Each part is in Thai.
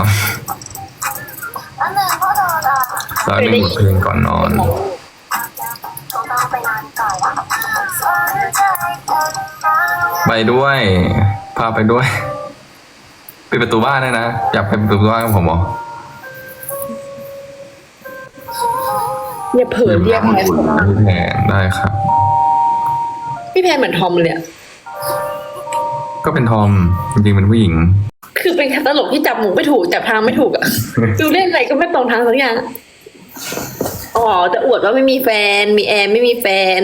อนร้องหนึ่งบทเพลงก่อนนอนไปด้วย พาไปด้วยปิดประตูบ้านได้นะ อยากไปประตูบ้านกับผมเหรออย่าเผลอเรียกน้ำแพอุ่นทพี่แทนได้ครับ พี่แพนเหมือนทอมเลยอะก็เป็นทอม จริงๆเป็นผู้หญิงคือ เป็นตลกที่จับหมูไม่ถูกจับทางไม่ถูกอะดูเล่นอะไรก็ไม่ตรงทางสักอย่างอ๋อจะอวดว่าไม่มีแฟน มีแอนไม่มีแฟน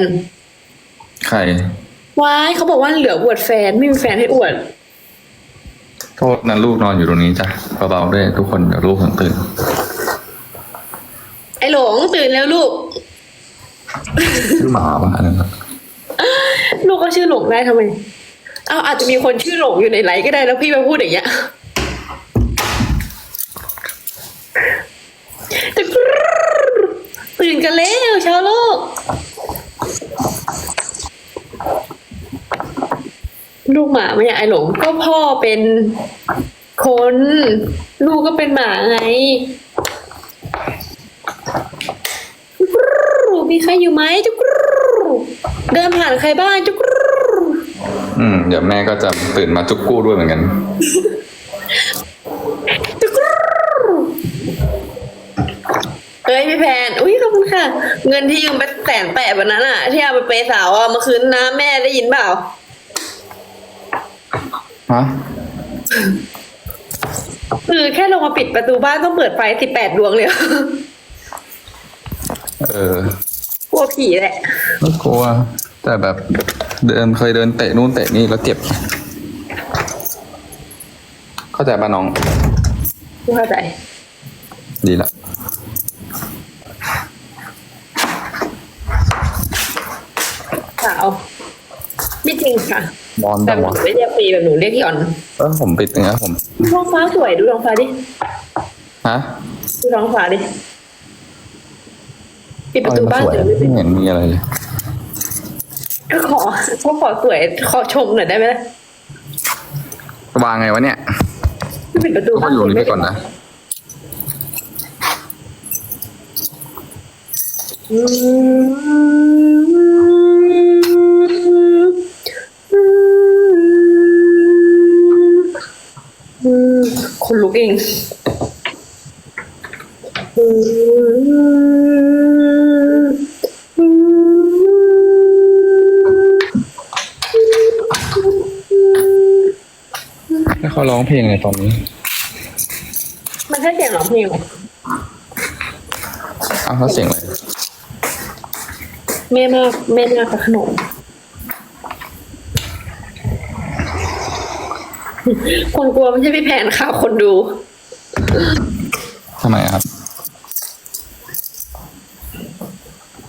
ใครว้ายเขาบอกว่าเหลืออวดแฟนไม่มีแฟนให้อวด โทษนะลูกนอนอยู่ตรงนี้จ้ะเบาๆด้วยทุกคนเดี๋ยวลูกถึงตื่นไอ้หลงตื่นแล้วลูก ชื่อหมาป่ะอันนั้นน่ะลูกก็ชื่อหลงได้ทำไม เอาอาจจะมีคนชื่อหลงอยู่ในไลฟ์ก็ได้แล้วพี่มาพูดอย่างเงี้ยตื่น กันแล้วชาวโลก ลูกหมาไม่ใช่ไอหลง ก็พ่อเป็นคน ลูกก็เป็นหมาไงมีใครอยู่ไหมจุกรูเดินผ่านใครบ้างจุกอืม เดี๋ยวแม่ก็จะตื่นมาจุกกู้ด้วยเหมือนกัน เงินที่ยืมไปแสนแปดวันนั้นอะที่เอาไปเปย์สาวอะเมื่อคืนน้าแม่ได้ยินเปล่าฮะคือแค่ลงมาปิดประตูบ้านต้องเปิดไฟสิบแปดดวงเลยเออกลัวผีแหละไม่กลัว แต่แบบเดินเคยเดินเตะนู่นเตะนี่แล้วเจ็บ เข้าใจป่ะน้องไม่เข้าใจ ดีละ สาวไม่จริง ค่ะบอลแบจับงหนูวะไม่เรียกปีแบบหนูเรียกพี่อ่อนเออผมปิดอย่างเงี้ยผม ท้องฟ้าสวยดูท้องฟ้าดิฮะดูท้องฟ้าดิปิดประตูบ้านสวยเดี๋ยวไม่ไม่เห็นมีอะไรเลยก็ขอก็ขอสวยขอชมหน่อยได้ไหมล่ะวางไงวะเนี่ยปิดประตูก็บ้านอยู่ตรงนี้ไปก่อนนะอืม คนลุกเองอืมให้เขาร้องเพลงอะไรตอนนี้ มันแค่เสียงร้องเพลงเหรออ้าวเขาเสียงอะไร แม่มากแม่มากกับขนม คนกลัวไม่ใช่พี่แพนค่ะคนดูทำไมอะครับ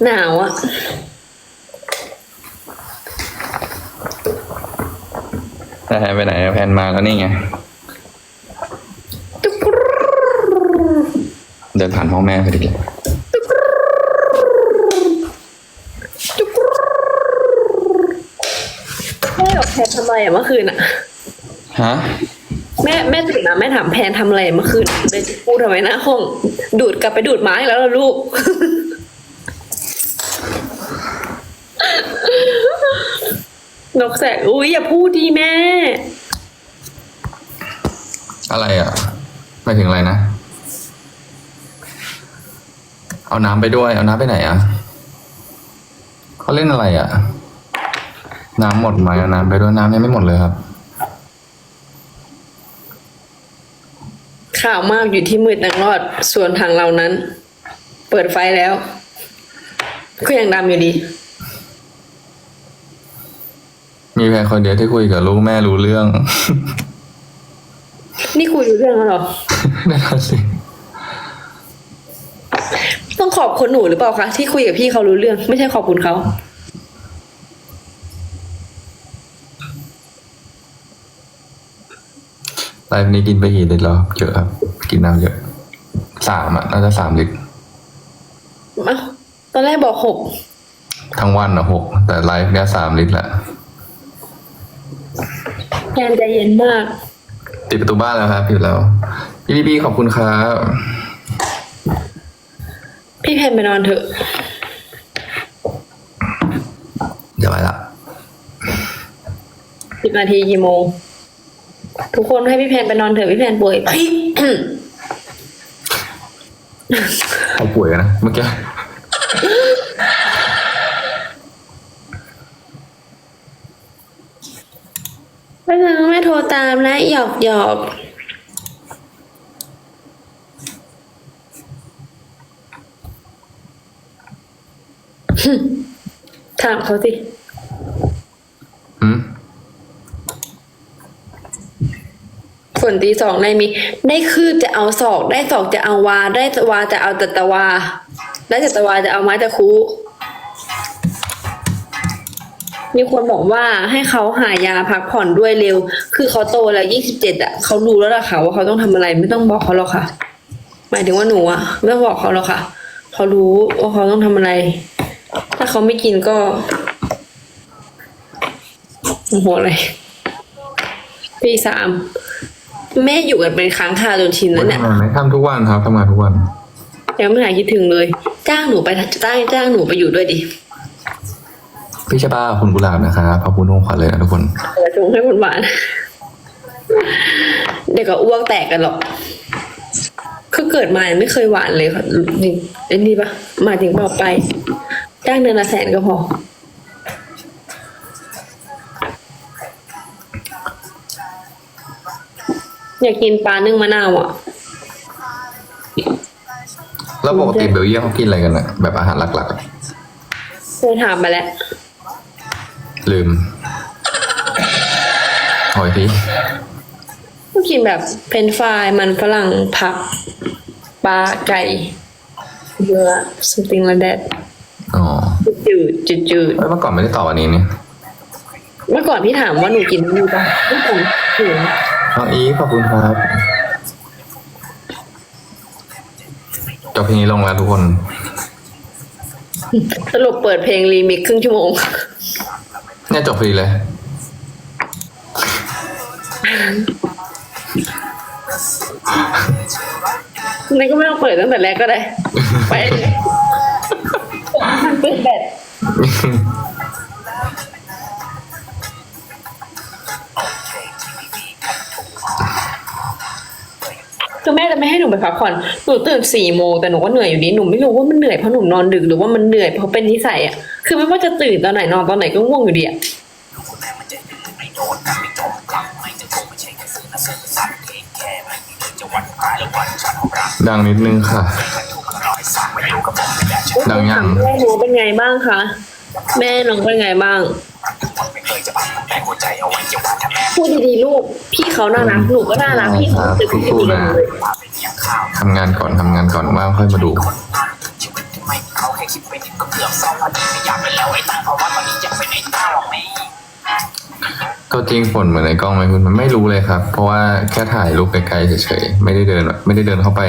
หนาวอะแพนไปไหนอะแพนมาแล้วนี่ไงตุ๊กรูเดินผ่านห้องแม่พอดีเลยตุ๊กรูแม่กับแพนทำอะไรอะเมื่อคืนอะ ฮะแม่แม่ตื่นมาแม่ถามแพนทำอะไรเมื่อคืนเลยพูดทำไมหน้าห้องดูดกลับไปดูดไม้แล้วล่ะลูก นกแสกอุ้ยอย่าพูดดีแม่ อะไรอะไปถึงอะไรนะ เอาน้ำไปด้วย เอาน้ำไปไหนอะเขาเล่นอะไรอะ น้ำหมดไหมเอาน้ำไปด้วยน้ำยังไม่หมดเลยครับ ข่าวมากอยู่ที่มืดนักรอด ส่วนทางเรานั้น เปิดไฟแล้ว ก็ยังดำอยู่ดี มีแค่คนเดียวที่คุยกับลูกแม่รู้เรื่อง นี่คุยรู้เรื่องแล้วเหรอ นั่นนะสิ ต้องขอบคนหนูหรือเปล่าคะที่คุยกับพี่เขารู้เรื่อง ไม่ใช่ขอบคุณเขา ไลฟ์นี้กินไปกี่ลิตรแล้วเยอะครับ กินน้ำเยอะสามอะน่าจะสามลิตรเอ้าตอนแรกบอกหกทั้งวันอะหกแต่ไลฟ์เนี้ยสามลิตรแหละแกนใจเย็นมากติปิดประตูบ้านแล้วครับปิดแล้ว พี่บีบีขอบคุณครับพี่เพนไปนอนเถอะ เดี๋ยวไปละสิบนาทีกี่โมง ทุกคนให้พี่เพนไปนอนเถอะพี่เพนป่วยเฮ้ยเขาป่วยกันนะเมื่อกี้ไม่งั้นไม่โทรตามนะหยอกหยอกถามเขาสิ อืม ฝนตีสองได้มี ได้คืบจะเอาศอก ได้ศอกจะเอาวา ได้วาจะเอาตะตะวา ได้ตะตะวาจะเอาไม้ตะคุมีคนบอกว่าให้เขาหายาพักผ่อนด้วยเร็ว คือเขาโตแล้วยี่สิบเจ็ดอะเขารู้แล้วล่ะค่ะว่าเขาต้องทำอะไรไม่ต้องบอกเขาหรอกค่ะ หมายถึงว่าหนูอะไม่ต้องบอกเขาหรอกค่ะ เขารู้ว่าเขาต้องทำอะไร ถ้าเขาไม่กินก็โอ้โหอะไรปีสาม แม่อยู่กันเป็นค้างคาจนชินแล้วเนี่ยทำงานไหมทำทุกวันครับทำงานทุกวันยังไม่หายคิดถึงเลย จ้างหนูไปจ้างจ้างหนูไปอยู่ด้วยดิพี่ชะบ้าขอบคุณกุหลาบนะครับขอบคุณน้องขวัญเลยนะทุกคนเดี๋ยวจงให้หวานๆเดี๋ยวก็อ้วกแตกกันหรอกคือเกิดมายังไม่เคยหวานเลยค่ะนี่ไอ้นี่ปะหมายถึงบอกไปจ้างเดือนละแสนก็พอ อยากกินปลานึ่งมะนาวอะ แล้วปกติเบลเยียมเขากินอะไรกันอะแบบอาหารหลักๆอะเคยถามมาแล้ว ลืมหอยทีก็กินแบบเพนฟรายมันฝรั่งผักปลาไก่เนื้อ something like that อ๋อจืดจืดจืดเอ้ยเมื่อก่อนไม่ได้ตอบอันนี้นี่เมื่อก่อนพี่ถามว่าหนูกินมีปะไม่ผมถึงน้ องอีฟขอบคุณครับจบเพลงนี้ลงแล้วทุกคน สรุปเปิดเพลงรีมิกซ์ครึ่งชั่วโมง เนี่ยจบฟรีเลยนั่นก็ไม่ต้องเปิดตั้งแต่แรกก็ได้ ไปเลย มันเปิดแบต คือแม่จะไม่ให้หนูไปพักผ่อนหนูตื่นสี่โมงแต่หนูก็เหนื่อยอยู่ดีหนูไม่รู้ว่ามันเหนื่อยเพราะหนูนอนดึกหรือว่ามันเหนื่อยเพราะเป็นนิสัยอะคือไม่ว่าจะตื่นตอนไหนนอนตอนไหนก็ง่วงอยู่ดีอะดังนิดนึงค่ะ ดังยังแม่หนูเป็นไงบ้างคะแม่น้องเป็นไงบ้าง พูดดีๆลูก พี่เขาน่ารักหนูก็น่ารักพี่เขาตึกพี่ดีเลยทำงานก่อนทำงานก่อนว่างค่อยมาดูก็จริงฝนเหมือนในกล้องไหมคุณมันไม่รู้เลยครับ เพราะว่าแค่ถ่ายรูปไกลๆเฉยๆไม่ได้เดิน ไม่ได้เดินเข้าไป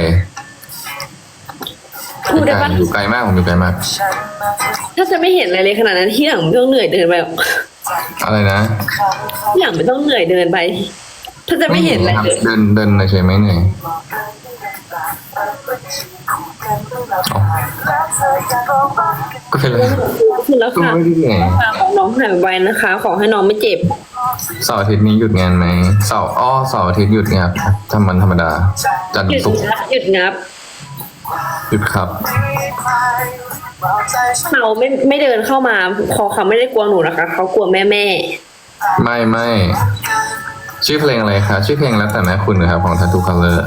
พูดได้ปะอยู่ไกลมากผมอยู่ไกลมาก ถ้าจะไม่เห็นอะไรเลยขนาดนั้นที่หลังไม่ต้องเหนื่อยเดินไปหรอกอะไรนะที่หลังไม่ต้องเหนื่อยเดินไป ถ้าจะไม่เห็นอะไรครับเลยเดินเดินเฉยๆไม่เหนื่อยเอาก็เป็นไรคือแล้วก็ค่ะไม่ได้เหนื่อยของน้องหายไวนะคะ ขอให้น้องไม่เจ็บเสาร์อาทิตย์นี้หยุดงานไหมเสาร์อ้อเสาร์อาทิตย์หยุดงานครับทำมันธรรมดาจันทหยุร์ดศุกร์ งับหยุดงับ หยุดครับเขาไม่ไม่เดินเข้ามาพอเขาไม่ได้กลัวหนูนะคะเขากลัวแม่แม่ไม่ไม่ชื่อเพลงอะไรคะชื่อเพลงแล้วแต่แม่คุณนะครับของ Tattoo Color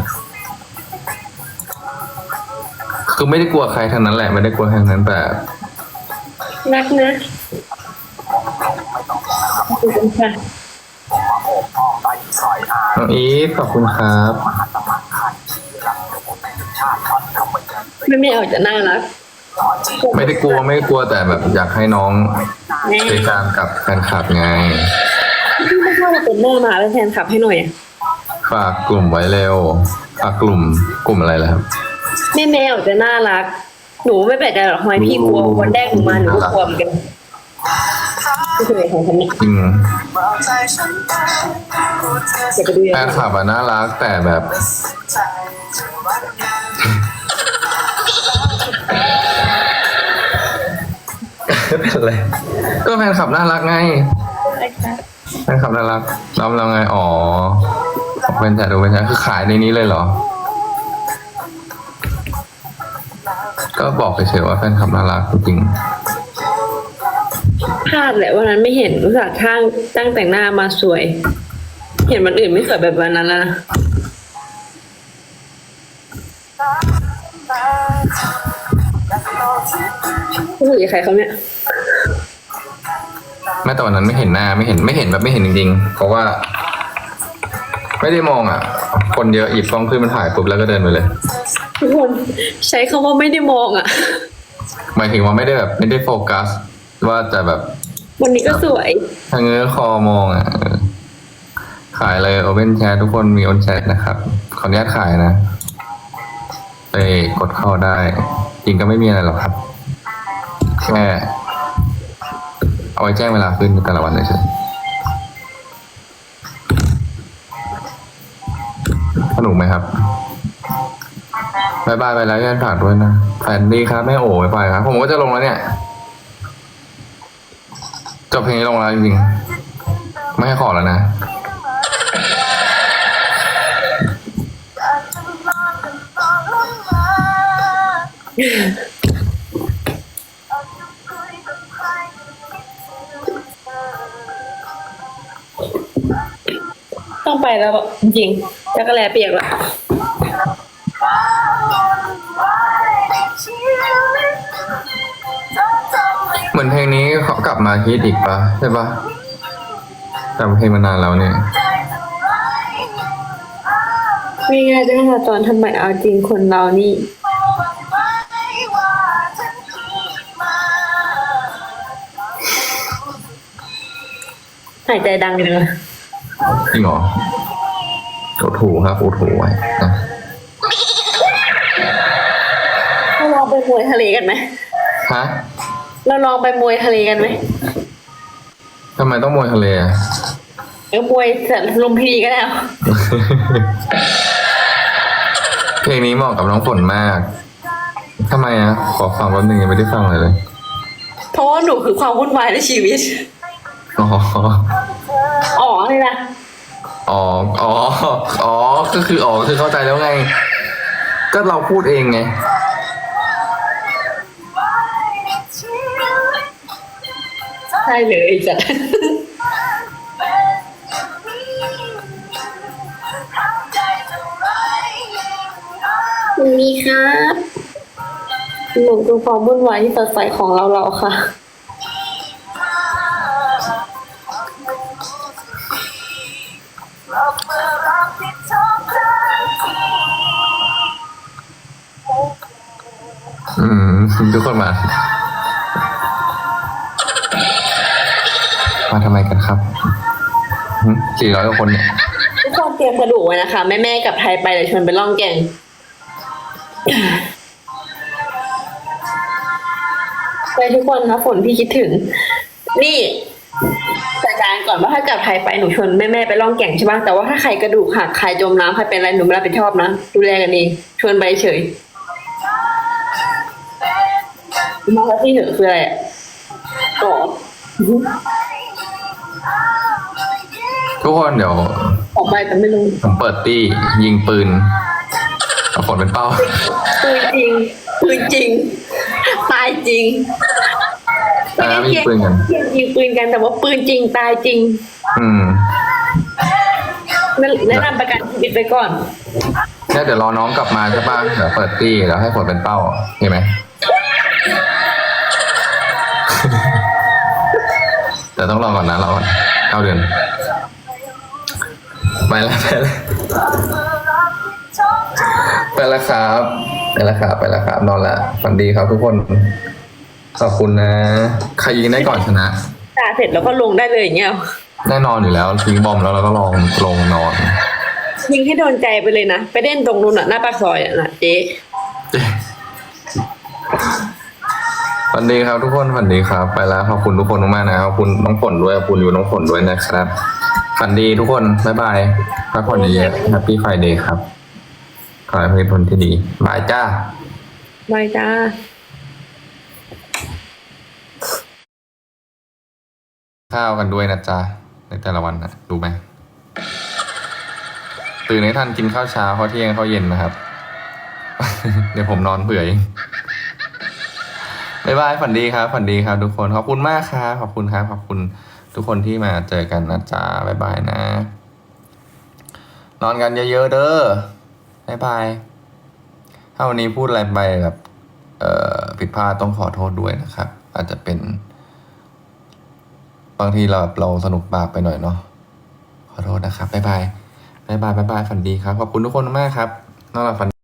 คือไม่ได้กลัวใครทั้งนั้นแหละไม่ได้กลัวใครทั้งนั้นแต่นักนะขอบคุณค่ะน้องอีฟขอบคุณครับ แม่แม่ออกจะน่ารักไม่ได้กลัวไม่ได้กลัวแต่แบบอยากให้น้องแม่ใช้การกับแฟนคลับไงพี่ไม่เข้ามาเป็นแม่มาเป็นแฟนคลับให้หน่อยอะฝากกลุ่มไว้เร็วฝากกลุ่มกลุ่มอะไรล่ะครับแม่แม่ออกจะน่ารัก หนูไม่แปลกใจหรอกทำไมพี่กลัววันแรกหนูมาหนูก็กลัวเหมือนกันไม่เคยของฉันเนี่ยจริงจะไปดูยังแฟไงนคลับอะน่ารักแต่แบบ เป็นไรก็แฟนคลับน่ารักไงแฟนคลับน่ารักเราเราไงอ๋อเป็นแต่ดูเป็นแต่คือขายในนี้เลยเหรอ ก็บอกเฉยๆว่าแฟนคลับน่ารักจริงพลาดแหละวันนั้นไม่เห็นรู้สึกข้างตั้งแต่งหน้ามาสวย เห็นวันอื่นไม่สวยแบบวันนั้นแล้วนะ รู้สึกยังใครเขาเนี่ยๆแม้แต่วันนั้นไม่เห็นหน้าไม่เห็นไม่เห็นแบบไม่เห็นจริงๆเพราะว่า ไม่ได้มองอะ คนเยอะหยิบกล้องขึ้นมาถ่ายปุ๊บแล้วก็เดินไปเลย ทุกคนใช้คำว่าไม่ได้มองอะ หมายถึงว่าไม่ได้แบบไม่ได้โฟกัส ว่าจะแบบวันนี้ก็สวย ทางเงื้อคอมองอะเออขายเลยโอเ n นแชททุกคนมีโอนแชทนะครับ ขออนุญาตขายนะไปกดเข้าได้ จริงก็ไม่มีอะไรหรอกครับ แค่เอาไว้แจ้งเวลาขึ้นแต่ละวันเฉยๆสนุกไหมครับบายบายไปแล้วยันฝากด้วยนะแฟนดีครับแม่โอ๋บายบายครับ ผมก็จะลงแล้วเนี่ยจบเพลงนี้ลงแล้วจริงๆไม่ให้ขอแล้วนะ ต้องไปแล้วอะจริงๆจักรแลเปียกละเหมือนเพลงนี้เขากลับมาฮิตอีกปะใช่ปะจำเพลงมานานแล้วเนี่ยไม่ง่ายจังค่ะตอนทำไมเอาจริงคนเรานี่ หายใจดังเลยนะจริงเหรอโอถูครับโอถูไว้นะเราลองไปมวยทะเลกันไหมฮะเราลองไปมวยทะเลกันไหมทำไมต้องมวยทะเลอะเออมวยแต่ลมพินีก็ได้เอาเพลงนี้เหมาะกับน้องฝนมากทำไมอะขอฟังแป๊บนึงยังไม่ได้ฟังเลยเลย เพราะว่าหนูคือความวุ่นวายในชีวิต อ๋อ อ๋อเลยนะอ๋อ อ๋อ อ๋อ ก็คืออ๋อคือเข้าใจแล้วไง ก็เราพูดเองไง ใช่เลยจ้ะมีครับหนูคือความวุ่นวายที่สดใสของเราเราค่ะ อืมทุกคนมา มาทำไมกันครับสี่ร้อยกว่าคนเนี่ยทุกคนเตรียมกระดูกไว้นะคะ แม่แม่กับไทยไปเดี๋ยวชวนไปล่องแก่งไปทุกคนนะฝนพี่คิดถึง นี่จัดการก่อนว่าถ้ากลับไทยไปหนูชวนแม่แม่ไปล่องแก่งใช่ปะแต่ว่าถ้าใครกระดูกหักใครจมน้ำใครเป็นอะไรหนูไม่รับผิดชอบนะดูแลกันเองชวนไปเฉย มาแล้วที่เหนือคืออะไรอะอ๋อทุกคนเดี๋ยว ออกไปแต่ไม่รู้ผมเปิดตี้ยิงปืนเอาฝนเป็นเป้า ปืนจริงปืนจริง ตายจริงอ่ามีปืนกันเรียยิงปืนกันแต่ว่าปืนจริงตายจริง อืมแนะนำประกันชีวิตไปก่อนเนี่ยเดี๋ยวรอน้องกลับมาใช่ป่ะเดี๋ยวเปิดตี้แล้วให้ฝนเป็นเป้าเห็นไหม เดี๋ยวต้องรอก่อนนะรอก่อนเก้าเดือนไปแล้วไปแล้วไปแล้วครับไปแล้วครับไปแล้วครับนอนละฝันดีครับทุกคน ขอบคุณนะใครยิงได้ก่อนชนะตาเสร็จแล้วก็ลงได้เลยอย่างเงี้ยแน่นอนอยู่แล้วทิ้งบอมแล้วเราก็ลองลงนอนยิงให้โดนใจไปเลยนะ ไปเล่นตรงนู้นอะหน้าปากซอยอะนะเจ๊ ฝันดีครับทุกคนฝันดีครับ ไปแล้วขอบคุณทุกคนมากๆนะขอบคุณน้องฝนด้วยขอบคุณอยู่น้องฝนด้วยนะครับฝันดีทุกคนบ๊ายบายพักผ่อนเยอะๆแฮปปี้ไฟเดย์ครับขอให้เป็นคนที่ดีบายจ้าบายจ้าข้าวกันด้วยนะจ๊ะในแต่ละวันนะรู้ไหมตื่นให้ทันกินข้าวเช้าข้าวเที่ยงข้าวเย็นนะครับ เดี๋ยวผมนอนเผื่อเอง บ๊ายบายฝันดีครับฝันดีครับ ทุกคนขอบคุณมากครับขอบคุณครับขอบคุณทุกคนที่มาเจอกันนะจ๊ะบ๊ายบายนะ นอนกันเยอะๆเด้อบ๊ายบายถ้าวันนี้พูดอะไรไปแบบเอ่อผิดพลาดต้องขอโทษด้วยนะครับ อาจจะเป็น บางทีเราแบบเราสนุกปากไปหน่อยเนาะขอโทษนะครับบ๊ายบายบ๊ายบายบ๊ายบายฝันดีครับขอบคุณทุกคนมากครับนอนหลับฝัน